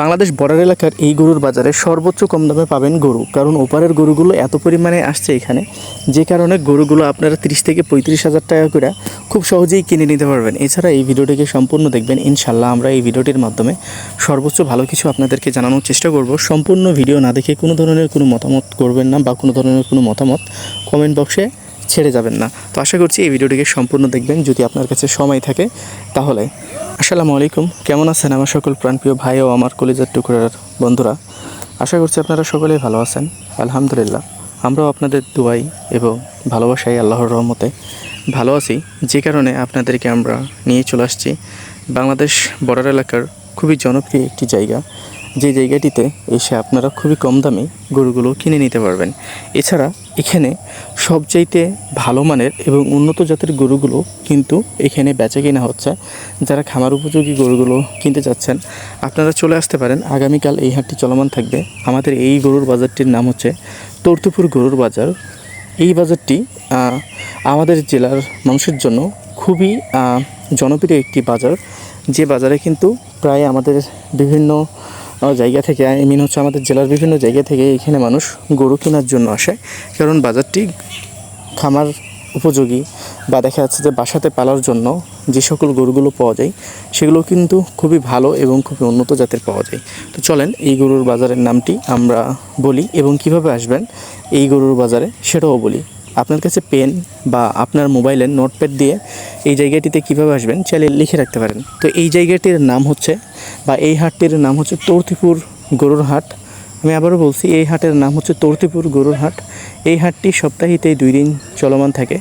Bangladesh border এলাকার এই গরুর বাজারে সর্বোচ্চ কম দামে পাবেন গরু। কারণ ওপারের গরুগুলো এত পরিমাণে আসছে এখানে, যে কারণে গরুগুলো আপনারা তিরিশ থেকে পঁয়ত্রিশ হাজার টাকা করে খুব সহজেই কিনে নিতে পারবেন। এছাড়া এই ভিডিওটিকে সম্পূর্ণ দেখবেন। ইনশাল্লাহ আমরা এই ভিডিওটির মাধ্যমে সর্বোচ্চ ভালো কিছু আপনাদেরকে জানানোর চেষ্টা করব। সম্পূর্ণ ভিডিও না দেখে কোনো ধরনের কোনো মতামত করবেন না বা কোনো ধরনের কোনো মতামত কমেন্ট বক্সে ছেড়ে যাবেন না। তো আশা করছি এই ভিডিওটিকে সম্পূর্ণ দেখবেন। যদি আপনার কাছে সময় থাকে, তাহলে আসসালামু আলাইকুম। কেমন আছেন আমার সকল প্রাণপ্রিয় ভাই ও আমার কলেজের টুকরার বন্ধুরা? আশা করছি আপনারা সকলেই ভালো আছেন। আলহামদুলিল্লাহ, আমরাও আপনাদের দুয়াই এবং ভালোবাসাই আল্লাহর রহমতে ভালো আছি। যে কারণে আপনাদেরকে আমরা নিয়ে চলে আসছি। বাংলাদেশ বর্ডার এলাকার খুবই জনপ্রিয় একটি জায়গা। যে জায়গাটিতে এসে আপনারা খুবই কম দামে গরুগুলো কিনে নিতে পারবেন। এছাড়া এখানে সবচাইতে ভালো মানের এবং উন্নত জাতের গরুগুলো কিন্তু এখানে বেচা কেনা হচ্ছে। যারা খামার উপযোগী গরুগুলো কিনতে যাচ্ছেন আপনারা চলে আসতে পারেন। আগামীকাল এই হাটটি চলমান থাকবে। আমাদের এই গরুর বাজারটির নাম হচ্ছে তর্তুপুর গরুর বাজার। এই বাজারটি আমাদের জেলার মানুষের জন্য খুবই জনপ্রিয় একটি বাজার। যে বাজারে কিন্তু প্রায় আমাদের বিভিন্ন জায়গা থেকে, আই মিন হচ্ছে আমাদের জেলার বিভিন্ন জায়গা থেকে এখানে মানুষ গরু কেনার জন্য আসে। কারণ বাজারটি খামার উপযোগী বা দেখা যাচ্ছে যে বাসাতে পালার জন্য যে সকল গরুগুলো পাওয়া যায়, সেগুলো কিন্তু খুবই ভালো এবং খুবই উন্নত জাতের পাওয়া যায়। তো চলেন, এই গরুর বাজারের নামটি আমরা বলি এবং কীভাবে আসবেন এই গরুর বাজারে সেটাও বলি। আপনার কাছে পেন বা আপনার মোবাইলের নোটপ্যাড দিয়ে এই জায়গাটিতে কীভাবে আসবেন চাইলে লিখে রাখতে পারেন। তো এই জায়গাটির নাম হচ্ছে বা এই হাটটির নাম হচ্ছে তর্তিপুর গরুর হাট। আমি আবারও বলছি, এই হাটের নাম হচ্ছে তর্তিপুর গরুর হাট। এই হাটটি সপ্তাহিতে দুই দিন চলমান থাকে।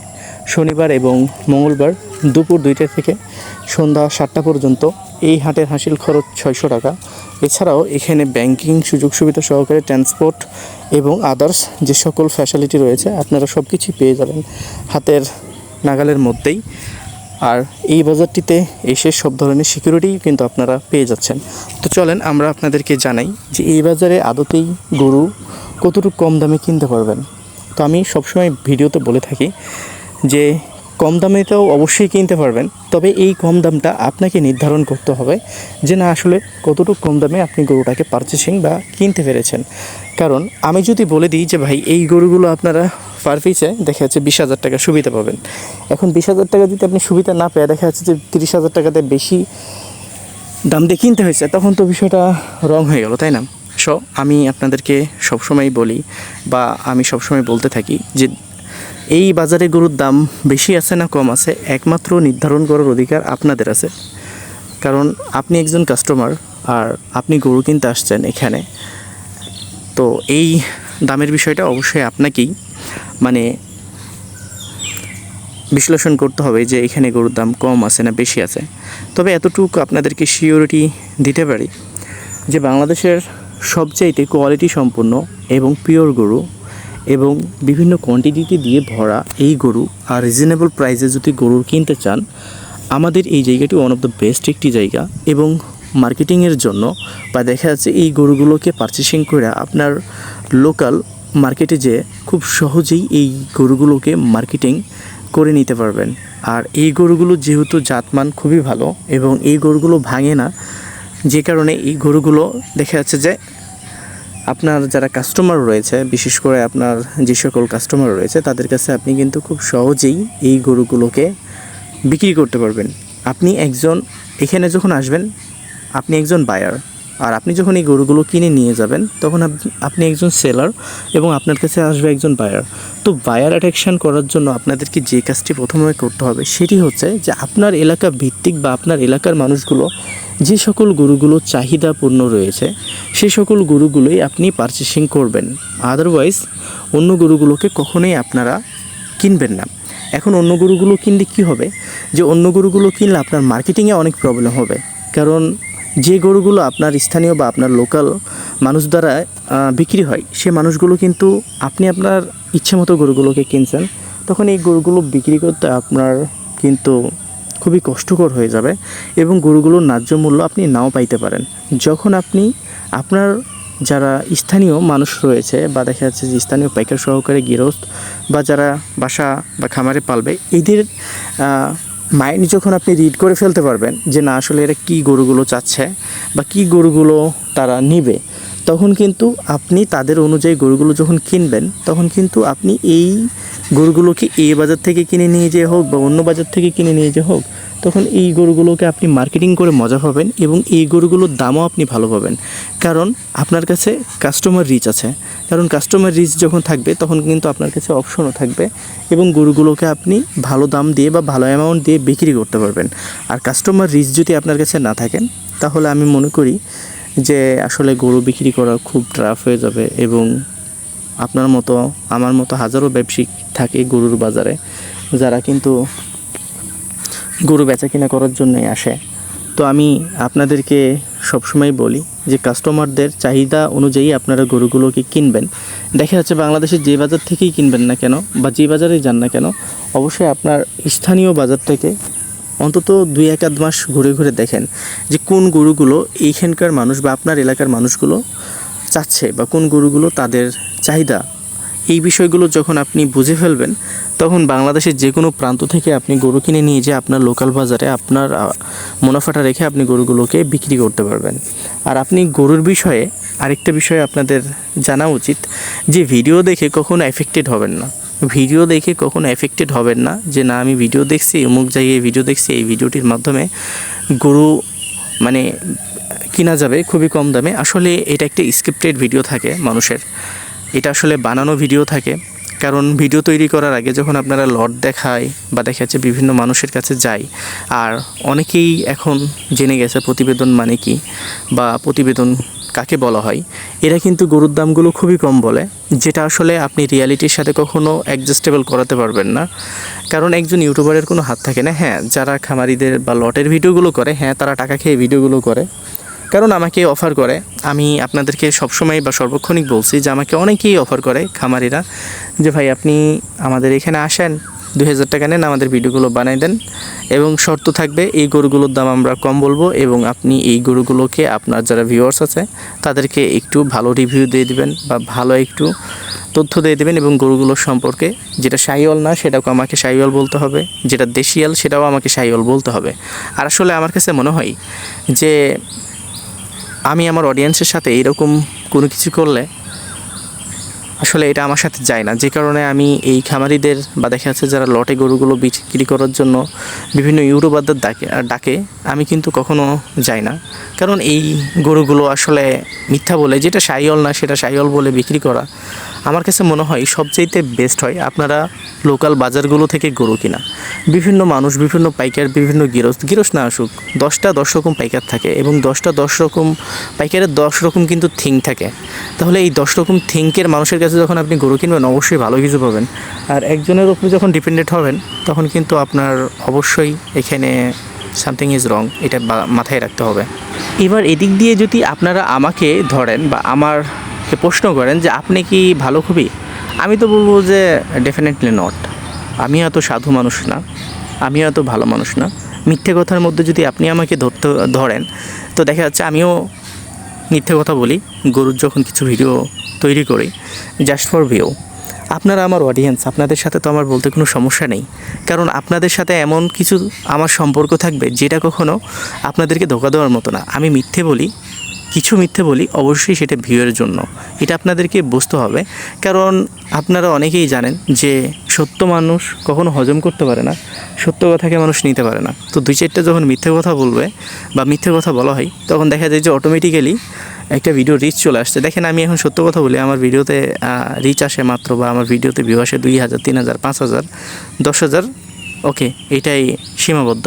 শনিবার এবং মঙ্গলবার দুপুর দুইটা থেকে সন্ধ্যা সাতটা পর্যন্ত এই হাটের হাসিল খরচ ছয়শো টাকা। এছাড়াও এখানে ব্যাংকিং সুযোগ সুবিধা সহকারে ট্রান্সপোর্ট এবং আদার্স যে সকল ফ্যাসিলিটি রয়েছে, আপনারা সব কিছুই পেয়ে যাবেন হাতের নাগালের মধ্যেই। আর এই বাজারটিতে এসে সব ধরনের সিকিউরিটি কিন্তু আপনারা পেয়ে যাচ্ছেন। তো চলেন আমরা আপনাদেরকে জানাই যে এই বাজারে আদতেই গরু কতটুকু কম দামে কিনতে পারবেন। তো আমি সবসময় ভিডিওতে বলে থাকি যে কম দামেটাও অবশ্যই কিনতে পারবেন। তবে এই কম দামটা আপনাকে নির্ধারণ করতে হবে যে না, আসলে কতটুকু কম দামে আপনি গরুটাকে পারচেসিং বা কিনতে পেরেছেন। কারণ আমি যদি বলে দিই যে, ভাই, এই গরুগুলো আপনারা পার পিসে দেখা যাচ্ছে বিশ হাজার টাকা সুবিধা পাবেন। এখন বিশ হাজার টাকা যদি আপনি সুবিধা না পেয়ে দেখা যাচ্ছে যে, তিরিশ হাজার টাকাতে বেশি দাম দিয়ে কিনতে হয়েছে, তখন তো বিষয়টা রং হয়ে গেল, তাই না? সো আমি আপনাদেরকে সবসময় বলি বা আমি সবসময় বলতে থাকি যে এই বাজারে গরুর দাম বেশি আছে না কম আছে? একমাত্র নির্ধারণ করার অধিকার আপনাদের আছে। কারণ আপনি একজন কাস্টমার আর আপনি গরু কিনতে আসছেন এখানে। তো এই দামের বিষয়টা অবশ্যই আপনাকেই মানে বিশ্লেষণ করতে হবে যে এখানে গরুর দাম কম আছে না বেশি আছে। তবে এতটুকু আপনাদেরকে সিওরিটি দিতে পারি যে বাংলাদেশের সবচাইতে কোয়ালিটি সম্পন্ন এবং পিওর গরু এবং বিভিন্ন কোয়ান্টিটিতে দিয়ে ভরা এই গরু আর রিজনেবল প্রাইসে যদি গরু কিনতে চান, আমাদের এই জায়গাটি ওয়ান অফ দ্য বেস্ট একটি জায়গা এবং মার্কেটিংয়ের জন্য বা দেখা যাচ্ছে এই গরুগুলোকে পারচেসিং করে আপনার লোকাল মার্কেটে যে খুব সহজেই এই গরুগুলোকে মার্কেটিং করে নিতে পারবেন। আর এই গরুগুলো যেহেতু জাতমান খুবই ভালো এবং এই গরুগুলো ভাঙে না, যে কারণে এই গরুগুলো দেখা যাচ্ছে যে আপনার যারা কাস্টমার রয়েছে, বিশেষ করে আপনার যে সকল কাস্টমার রয়েছে, তাদের কাছে আপনি কিন্তু খুব সহজেই এই গরুগুলোকে বিক্রি করতে পারবেন। আপনি একজন, এখানে যখন আসবেন, আপনি একজন বায়ার আর আপনি যখন এই গরুগুলো কিনে নিয়ে যাবেন, তখন আপ- আপনি একজন সেলার এবং আপনার কাছে আসবে একজন বায়ার তো বায়ার অ্যাট্রাকশন করার জন্য আপনাদেরকে যে কাজটি প্রথমে করতে হবে, সেটি হচ্ছে যে আপনার এলাকা ভিত্তিক বা আপনার এলাকার মানুষগুলো যে সকল গরুগুলো চাহিদাপূর্ণ রয়েছে, সে সকল গরুগুলোই আপনি পারচেসিং করবেন। আদারওয়াইজ অন্য গরুগুলোকে কখনোই আপনারা কিনবেন না। এখন অন্য গরুগুলো কিনলে কী হবে? যে অন্য গরুগুলো কিনলে আপনার মার্কেটিংয়ে অনেক প্রবলেম হবে। কারণ যে গরুগুলো আপনার স্থানীয় বা আপনার লোকাল মানুষ দ্বারা বিক্রি হয়, সে মানুষগুলো কিন্তু আপনি আপনার ইচ্ছে মতো গরুগুলোকে কিনছেন, তখন এই গরুগুলো বিক্রি করতে আপনার কিন্তু খুবই কষ্টকর হয়ে যাবে এবং গরুগুলোর ন্যায্য মূল্য আপনি নাও পাইতে পারেন। যখন আপনি আপনার যারা স্থানীয় মানুষ রয়েছে বা দেখা যাচ্ছে যে স্থানীয় পাইকার সহকারে গৃহস্থ বা যারা বাসা বা খামারে পালবে, এদের মাইন্ড যখন আপনি রিড করে ফেলতে পারবেন যে না, আসলে এরা কী গরুগুলো চাচ্ছে বা কী গরুগুলো তারা নিবে তখন কিন্তু আপনি তাদের অনুযায়ী গরুগুলো যখন কিনবেন, তখন কিন্তু আপনি এই গরুগুলোকে এই বাজার থেকে কিনে নিয়ে যেয়ে হোক বা অন্য বাজার থেকে কিনে নিয়ে যে হোক, তখন এই গরুগুলোকে আপনি মার্কেটিং করে মজা পাবেন এবং এই গরুগুলোর দামও আপনি ভালো পাবেন। কারণ আপনার কাছে কাস্টমার রিচ আছে। কারণ কাস্টমার রিচ যখন থাকবে, তখন কিন্তু আপনার কাছে অপশনও থাকবে এবং গরুগুলোকে আপনি ভালো দাম দিয়ে বা ভালো অ্যামাউন্ট দিয়ে বিক্রি করতে পারবেন। আর কাস্টমার রিচ যদি আপনার কাছে না থাকেন, তাহলে আমি মনে করি যে আসলে গরু বিক্রি করা খুব টাফ হয়ে যাবে এবং আপনার মতো, আমার মতো হাজারো ব্যবসায়িক থাকে গরুর বাজারে, যারা কিন্তু গরু বেচা কিনা করার জন্যই আসে। তো আমি আপনাদেরকে সবসময় বলি যে কাস্টমারদের চাহিদা অনুযায়ী আপনারা গরুগুলোকে কিনবেন। দেখা যাচ্ছে বাংলাদেশের যে বাজার থেকেই কিনবেন না কেন বা যে বাজারেই যান না কেন, অবশ্যই আপনার স্থানীয় বাজার থেকে অন্তত দুই এক আধ মাস ঘুরে ঘুরে দেখেন যে কোন গরুগুলো এইখানকার মানুষ বা আপনার এলাকার মানুষগুলো চাচ্ছে বা কোন গরুগুলো তাদের চাহিদা। এই বিষয়গুলো যখন আপনি বুঝে ফেলবেন, তখন বাংলাদেশের যে কোনো প্রান্ত থেকে আপনি গরু কিনে নিয়ে যে আপনার লোকাল বাজারে আপনার মুনাফাটা রেখে আপনি গরুগুলোকে বিক্রি করতে পারবেন। আর আপনি গরুর বিষয়ে আরেকটা বিষয় আপনাদের জানা উচিত, যে ভিডিও দেখে কখনো এফেক্টেড হবেন না। ভিডিও দেখে কখনো এফেক্টেড হবেন না, যে না, আমি ভিডিও দেখছি, অমুক জায়গায় ভিডিও দেখছি, এই ভিডিওটির মাধ্যমে গরু মানে কিনা যাবে খুবই কম দামে। আসলে এটা একটা স্ক্রিপ্টেড ভিডিও থাকে মানুষের। এটা আসলে বানানো ভিডিও থাকে। কারণ ভিডিও তৈরি করার আগে যখন আপনারা লট দেখায় বা দেখা যাচ্ছে বিভিন্ন মানুষের কাছে যায়, আর অনেকেই এখন জেনে গেছে প্রতিবেদন মানে কি বা প্রতিবেদন কাকে বলা হয়, এরা কিন্তু গরুর দামগুলো খুবই কম বলে, যেটা আসলে আপনি রিয়ালিটির সাথে কখনো অ্যাডজাস্টেবল করাতে পারবেন না। কারণ একজন ইউটিউবারের কোনো হাত থাকে না হ্যাঁ যারা খামারিদের বা লটের ভিডিওগুলো করে হ্যাঁ তারা টাকা খেয়ে ভিডিওগুলো করে। কারণ আমাকে অফার করে, আমি আপনাদেরকে সবসময় বা সর্বক্ষণিক বলছি যে আমাকে অনেকেই অফার করে খামারিরা যে, ভাই, আপনি আমাদের এখানে আসেন দুই হাজার টাকা নেন, আমাদের ভিডিওগুলো বানাই দেন। এবং শর্ত থাকবে, এই গরুগুলোর দাম আমরা কম বলব এবং আপনি এই গরুগুলোকে, আপনার যারা ভিউয়ার্স আছে, তাদেরকে একটু ভালো রিভিউ দিয়ে দিবেন বা ভালো একটু তথ্য দিয়ে দেবেন এবং গরুগুলোর সম্পর্কে, যেটা সাইওয়াল না সেটাও আমাকে সাইওয়াল বলতে হবে, যেটা দেশিয়াল, সেটাও আমাকে সাইওয়াল বলতে হবে। আর আসলে আমার কাছে মনে হয় যে, আমি আমার অডিয়েন্সের সাথে এরকম কোনো কিছু করলে আসলে এটা আমার সাথে যায় না। যে কারণে আমি এই খামারিদের বা দেখা যাচ্ছে যারা লটে গরুগুলো বিক্রি করার জন্য বিভিন্ন ইউটিউবারদের ডাকে ডাকে, আমি কিন্তু কখনো যাই না। কারণ এই গরুগুলো আসলে মিথ্যা বলে, যেটা সাইয়ল না সেটা সাইয়ল বলে বিক্রি করা। আমার কাছে মনে হয় সবচাইতে বেস্ট হয় আপনারা লোকাল বাজারগুলো থেকে গরু কিনা। বিভিন্ন মানুষ, বিভিন্ন পাইকার, বিভিন্ন গিরস গিরস না আসুক, দশটা দশ রকম পাইকার থাকে এবং দশটা দশ রকম পাইকারের দশ রকম কিন্তু থিং থাকে। তাহলে এই দশ রকম থিঙ্কের মানুষের কাছে যখন আপনি গরু কিনবেন, অবশ্যই ভালো কিছু পাবেন। আর একজনের উপরে যখন ডিপেন্ডেন্ট হবেন, তখন কিন্তু আপনার অবশ্যই এখানে সামথিং ইজ রং এটা মাথায় রাখতে হবে। এবার এদিক দিয়ে যদি আপনারা আমাকে ধরেন বা আমারকে প্রশ্ন করেন যে আপনি কি ভালো খুবই? আমি তো বলব যে ডেফিনেটলি নট আমি এত সাধু মানুষ না, আমি এত ভালো মানুষ না। মিথ্যে কথার মধ্যে যদি আপনি আমাকে ধরতে, ধরেন, তো দেখা যাচ্ছে আমিও মিথ্যে কথা বলি, গরুর যখন কিছু ভিডিও তৈরি করি জাস্ট ফর ভিউ আপনারা আমার অডিয়েন্স আপনাদের সাথে তো আমার বলতে কোনো সমস্যা নেই। কারণ আপনাদের সাথে এমন কিছু আমার সম্পর্ক থাকবে যেটা কখনো আপনাদেরকে ধোকা দেওয়ার মতো না। আমি মিথ্যে বলি, কিছু মিথ্যে বলি, অবশ্যই সেটা ভিউয়ের জন্য। এটা আপনাদেরকে বুঝতে হবে। কারণ আপনারা অনেকেই জানেন যে সত্য মানুষ কখনো হজম করতে পারে না, সত্য কথাকে মানুষ নিতে পারে না। তো দুই চারটা যখন মিথ্যে কথা বলবে বা মিথ্যে কথা বলা হয়, তখন দেখা যায় যে অটোমেটিক্যালি একটা ভিডিও রিচ চলে আসছে। দেখেন আমি এখন সত্য কথা বলি, আমার ভিডিওতে রিচ আসে মাত্র বা আমার ভিডিওতে ভিউ আসে দুই হাজার, তিন হাজার, পাঁচ হাজার, দশ হাজার ওকে এটাই সীমাবদ্ধ।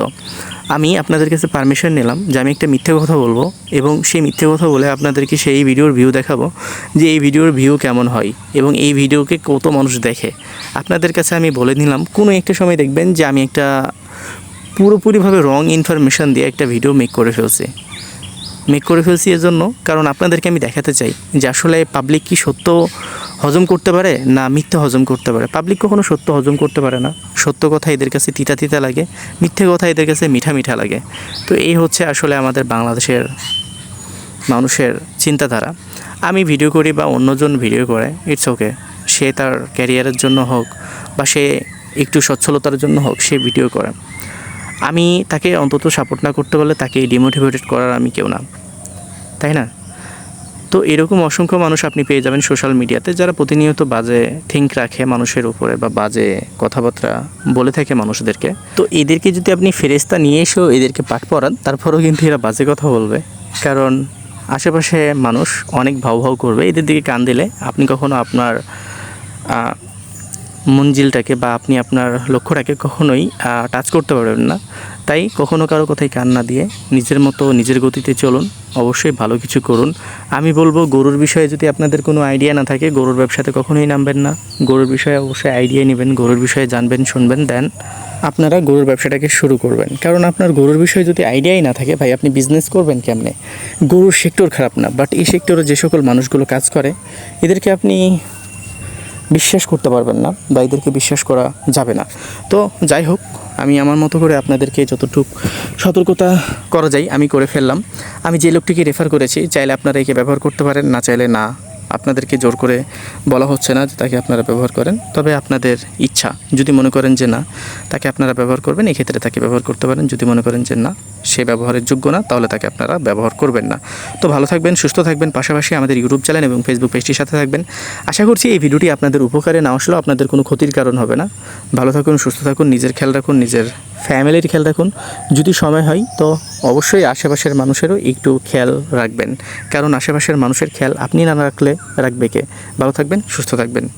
আমি আপনাদের কাছে পারমিশন নিলাম যে আমি একটা মিথ্যে কথা বলব এবং সেই মিথ্যে কথা বলে আপনাদেরকে সেই ভিডিওর ভিউ দেখাবো যে এই ভিডিওর ভিউ কেমন হয় এবং এই ভিডিওকে কত মানুষ দেখে। আপনাদের কাছে আমি বলে নিলাম, কোনো একটা সময় দেখবেন যে আমি একটা পুরোপুরিভাবে রং ইনফরমেশন দিয়ে একটা ভিডিও মেক করে ফেলছি। মেক করে ফেলছি এর জন্য কারণ আপনাদেরকে আমি দেখাতে চাই যে আসলে পাবলিক কি সত্য হজম করতে পারে না মিথ্যে হজম করতে পারে। পাবলিক কখনো সত্য হজম করতে পারে না। সত্য কথা এদের কাছে তিতা তিতা লাগে, মিথ্যে কথা এদের কাছে মিঠা মিঠা লাগে। তো এই হচ্ছে আসলে আমাদের বাংলাদেশের মানুষের চিন্তাধারা। আমি ভিডিও করি বা অন্যজন ভিডিও করে ইটস ওকে সে তার ক্যারিয়ারের জন্য হোক বা সে একটু সচ্ছলতার জন্য হোক, সে ভিডিও করে। আমি তাকে অন্তত সাপোর্ট না করতে পারলে তাকে ডিমোটিভেটেড করার আমি কেউ না। তাই না? তো এরকম অসংখ্য মানুষ আপনি পেয়ে যাবেন সোশ্যাল মিডিয়াতে যারা প্রতিনিয়ত বাজে থিঙ্ক রাখে মানুষের উপরে বা বাজে কথাবার্তা বলে থাকে মানুষদেরকে। তো এদেরকে যদি আপনি ফেরেস্তা নিয়ে এসেও এদেরকে পাঠ পড়ান, তারপরেও কিন্তু এরা বাজে কথা বলবে। কারণ আশেপাশে মানুষ অনেক ভাও ভাও করবে। এদের দিকে কান দিলে আপনি কখনো আপনার মঞ্জিলটাকে বা আপনি আপনার লক্ষ্যটাকে কখনোই টাচ করতে পারবেন না। তাই কখনো কারও কথাই কান না দিয়ে নিজের মতো নিজের গতিতে চলুন, অবশ্যই ভালো কিছু করুন। আমি বলব, গরুর বিষয়ে যদি আপনাদের কোনো আইডিয়া না থাকে, গরুর ব্যবসাতে কখনোই নামবেন না। গরুর বিষয়ে অবশ্যই আইডিয়া নেবেন, গরুর বিষয়ে জানবেন, শুনবেন, দেন আপনারা গরুর ব্যবসাটাকে শুরু করবেন। কারণ আপনার গরুর বিষয়ে যদি আইডিয়াই না থাকে, ভাই, আপনি বিজনেস করবেন কেমনে? গরুর সেক্টর খারাপ না বাট এই সেক্টরে যে সকল মানুষগুলো কাজ করে, এদেরকে আপনি বিশ্বাস করতে পারবেন না বা এদেরকে বিশ্বাস করা যাবে না। তো যাই হোক, আমি আমার মতো করে আপনাদেরকে যতটুকু সতর্কতা করা যায়, আমি করে ফেললাম। আমি যে লোকটিকে রেফার করেছি, চাইলে আপনারা একে ব্যবহার করতে পারেন, না চাইলে না। আপনাদেরকে জোর করে বলা হচ্ছে না যে তাকে আপনারা ব্যবহার করেন। তবে আপনাদের ইচ্ছা, যদি মনে করেন যে না, তাকে আপনারা ব্যবহার করবেন এই ক্ষেত্রে তাকে ব্যবহার করতে পারেন। যদি মনে করেন যে না, সে ব্যবহারের যোগ্য না, তাহলে তাকে আপনারা ব্যবহার করবেন না। তো ভালো থাকবেন, সুস্থ থাকবেন, পাশাপাশি আমাদের ইউটিউব চ্যানেল এবং ফেসবুক পেজটির সাথে থাকবেন। আশা করছি এই ভিডিওটি আপনাদের উপকারে না আসলেও আপনাদের কোনো ক্ষতির কারণ হবে না। ভালো থাকুন, সুস্থ থাকুন, নিজের খেয়াল রাখুন, নিজের ফ্যামিলির খেয়াল রাখুন। যদি সময় হয়, তো অবশ্যই আশেপাশের মানুষেরও একটু খেয়াল রাখবেন। কারণ আশেপাশের মানুষের খেয়াল আপনি না রাখলে রাখবে কে? ভালো থাকবেন, সুস্থ থাকবেন।